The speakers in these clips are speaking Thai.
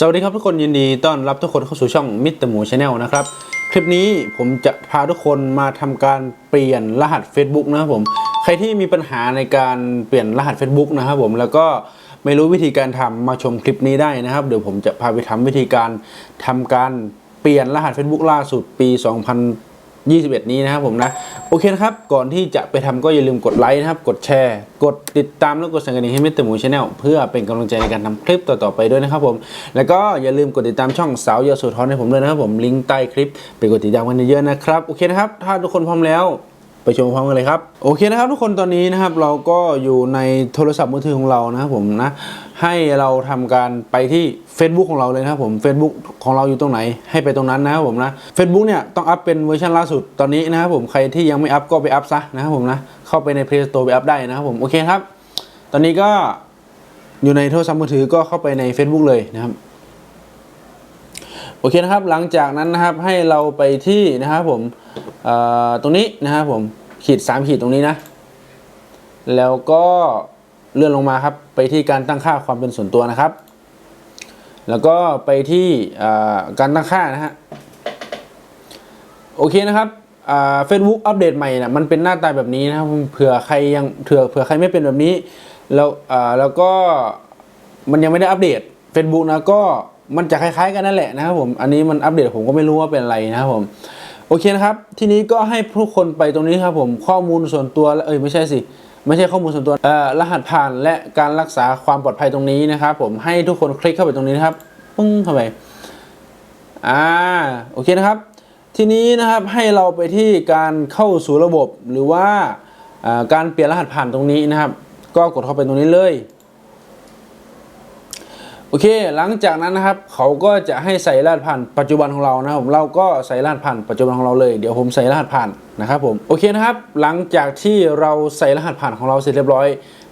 สวัสดีครับทุกคนยินดีต้อนรับทุกคนเข้าสู่ช่องมิสเตอร์หมูชาแนลนะครับ คลิปนี้ผมจะพาทุกคนมาทำการเปลี่ยนรหัส Facebook นะครับผมใครที่มีปัญหาในการเปลี่ยนรหัส Facebook นะครับผมแล้วก็ไม่รู้วิธีการทำมาชมคลิปนี้ได้นะครับ เดี๋ยวผมจะพาไปทำวิธีการทำการเปลี่ยนรหัส Facebook ล่าสุดปี 21 นี้นะครับผมนะ โอเคนะครับ ก่อนที่จะไปทำก็อย่าลืมกดไลค์นะครับ กดแชร์ กดติดตามแล้วกดสั่นกระดิ่งให้มิสเตอร์หมูชาแนลเพื่อเป็นกำลังใจในการทำคลิปต่อๆไปด้วยนะครับผม แล้วก็อย่าลืมกดติดตามช่องสาวยอสูทอนให้ผมด้วยนะครับผมลิงก์ใต้คลิปไปกดติดตามกันเยอะๆนะครับโอเคนะครับถ้าทุกคนพร้อมแล้ว ไปชมพร้อมกันเลยครับ โอเคนะครับทุกคนตอนนี้นะครับเราก็อยู่ในโทรศัพท์มือถือของเรานะครับผมนะให้เราทำการไปที่ Facebook ของเราเลยนะครับผม Facebook ของเราอยู่ตรงไหน ให้ไปตรงนั้นนะครับผมนะ Facebook เนี่ยต้องอัพเป็นเวอร์ชันล่าสุดตอนนี้นะครับผมใครที่ยังไม่อัพก็ไปอัพซะนะครับผมนะเข้าไปใน Play Store ไปอัพได้นะครับผมโอเคครับ ตอนนี้ก็อยู่ในโทรศัพท์มือถือก็เข้าไปใน Facebook เลยนะครับ เคนะครับหลังจากนั้นนะครับให้เราไปที่นะครับผมตรงนี้นะครับผมขีด 3 ขีดตรงนี้นะ แล้วก็เลื่อนลงมาครับไปที่การตั้งค่าความเป็นส่วนตัวนะครับ แล้วก็ไปที่การตั้งค่านะฮะโอเคนะครับเฟซบุ๊กอัปเดตใหม่นะมันเป็นหน้าตาแบบนี้นะครับเผื่อใครยังเผื่อเผื่อใครไม่เป็นแบบนี้ แล้วอ่าแล้วก็มันยังไม่ได้อัปเดต Facebook นะก็ มันจะคล้ายๆกันนั่นแหละนะครับผมอันนี้มันอัปเดตผมก็ไม่รู้ว่าเป็นอะไรนะครับผมโอเคนะครับ ทีนี้ก็ให้ทุกคนไปตรงนี้ครับผมข้อมูลส่วนตัวเอ้ยไม่ใช่สิไม่ใช่ข้อมูลส่วนตัวเอ่อรหัสผ่านและการรักษาความปลอดภัยตรงนี้นะครับผมให้ทุกคนคลิกเข้าไปตรงนี้นะครับปึ้งเข้าไปอ่าโอเคนะครับ ทีนี้นะครับให้เราไปที่การเข้าสู่ระบบหรือว่าการเปลี่ยนรหัสผ่านตรงนี้นะครับ ก็กดเข้าไปตรงนี้เลย อเค หลังจากนั้นนะครับ เขาก็จะให้ใส่รหัสผ่านปัจจุบันของเรานะครับผมเราก็ใส่รหัสผ่านปัจจุบันของเราเลย เดี๋ยวผมใส่รหัสผ่านนะครับผม โอเคนะครับ หลังจากที่เราใส่รหัสผ่านของเราเสร็จเรียบร้อย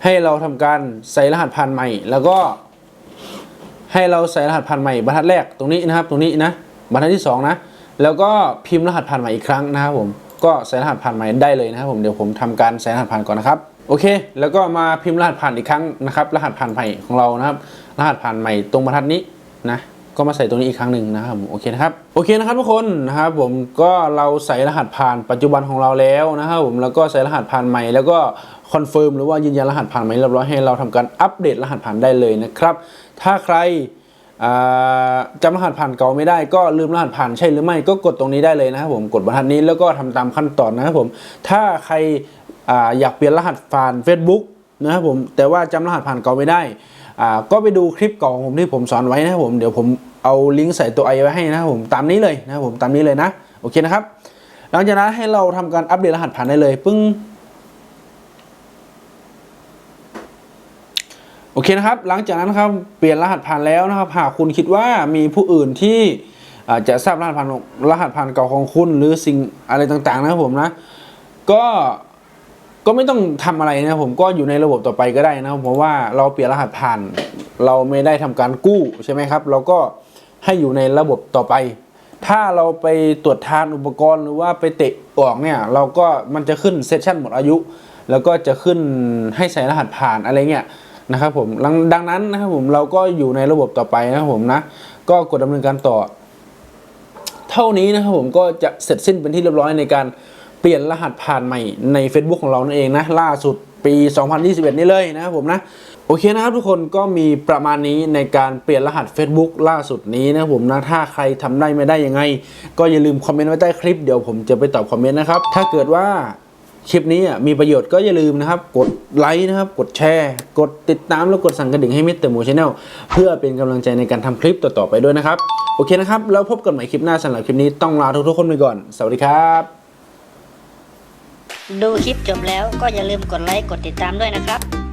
ให้เราทำการใส่รหัสผ่านใหม่ แล้วก็ ให้เราใส่รหัสผ่านใหม่บรรทัดแรกตรงนี้นะครับ ตรงนี้นะ บรรทัดที่สองนะ แล้วก็พิมพ์รหัสผ่านใหม่อีกครั้งนะครับผม ก็ใส่รหัสผ่านใหม่ได้เลยนะครับผม เดี๋ยวผมทำการใส่รหัสผ่านก่อนนะครับ โอเค แล้วก็มาพิมพ์รหัสผ่านอีกครั้งนะครับ รหัสผ่านใหม่ของเรานะครับ รหัสผ่านใหม่ตรงบรรทัดนี้นะก็มาใส่ตรงนี้อีกครั้งหนึ่งนะครับโอเคนะครับโอเคนะครับทุกคนนะครับผมก็เราใส่รหัสผ่านปัจจุบันของเราแล้วนะครับผมแล้วก็ใส่รหัสผ่านใหม่แล้วก็คอนเฟิร์มหรือว่ายืนยันรหัสผ่านใหม่เรียบร้อยให้เราทำการอัปเดตรหัสผ่านได้เลยนะครับถ้าใครจำรหัสผ่านเก่าไม่ได้ก็ลืมรหัสผ่านใช่หรือไม่ก็กดตรงนี้ได้เลยนะครับผมกดบรรทัดนี้แล้วก็ทำตามขั้นตอนนะครับผมถ้าใครออยากเปลี่ยนรหัสผ่าน Facebook นะครับผมแต่ว่าจำรหัสผ่านเก่าไม่ได้ ก็ไปดูคลิปเก่าของผมที่ผมสอนไว้นะครับผมเดี๋ยวผมเอาลิงก์ใส่ตัวไอไว้ให้นะครับผมตามนี้เลยนะครับผมตามนี้เลยนะโอเคนะครับ หลังจากนั้นให้เราทำการอัปเดตรหัสผ่านได้เลยปึ้งโอเคนะครับ หลังจากนั้นครับเปลี่ยนรหัสผ่านแล้วนะครับ หากคุณคิดว่ามีผู้อื่นที่จะทราบรหัสผ่านรหัสผ่านเก่าของคุณหรือสิ่งอะไรต่างๆนะครับผมนะ ก็ ก็ไม่ต้องทำอะไรนะผมก็อยู่ในระบบต่อไปก็ได้นะเพราะว่าเราเปลี่ยนรหัสผ่าน เราไม่ได้ทำการกู้ใช่ไหมครับ เราก็ให้อยู่ในระบบต่อไป ถ้าเราไปตรวจทานอุปกรณ์หรือว่าไปเตะออกเนี่ย เราก็มันจะขึ้นเซสชันหมดอายุ แล้วก็จะขึ้นให้ใส่รหัสผ่านอะไรเงี้ยนะครับผมดังนั้นนะครับผมเราก็อยู่ในระบบต่อไปนะครับผมนะ ก็กดดำเนินการต่อ เท่านี้นะครับผมก็จะเสร็จสิ้นเป็นที่เรียบร้อยในการ เปลี่ยนรหัสผ่านใหม่ใน Facebook ของเรานั่นเองนะล่าสุดปี 2021 นี่เลยนะครับผมนะโอเคนะครับทุกคนก็มีประมาณนี้ในการเปลี่ยนรหัส Facebook ล่าสุดนี้นะผมนะถ้าใครทำได้ไม่ได้ยังไง ก็อย่าลืมคอมเมนต์ไว้ใต้คลิปเดี๋ยวผมจะไปตอบคอมเมนต์นะครับถ้าเกิดว่าคลิปนี้มีประโยชน์ก็อย่าลืมนะครับ กดไลค์นะครับ กดแชร์ กดติดตามแล้วกดสั่นกระดิ่งให้มิสเตอร์หมูชาแนลเพื่อเป็นกำลังใจในการทำคลิปต่อๆไปด้วยนะครับ โอเคนะครับ แล้วพบกันใหม่คลิปหน้าสำหรับคลิปนี้ต้องลาทุกๆคนไปก่อน สวัสดีครับ ดูคลิปจบแล้วก็อย่าลืมกดไลค์กดติดตามด้วยนะครับ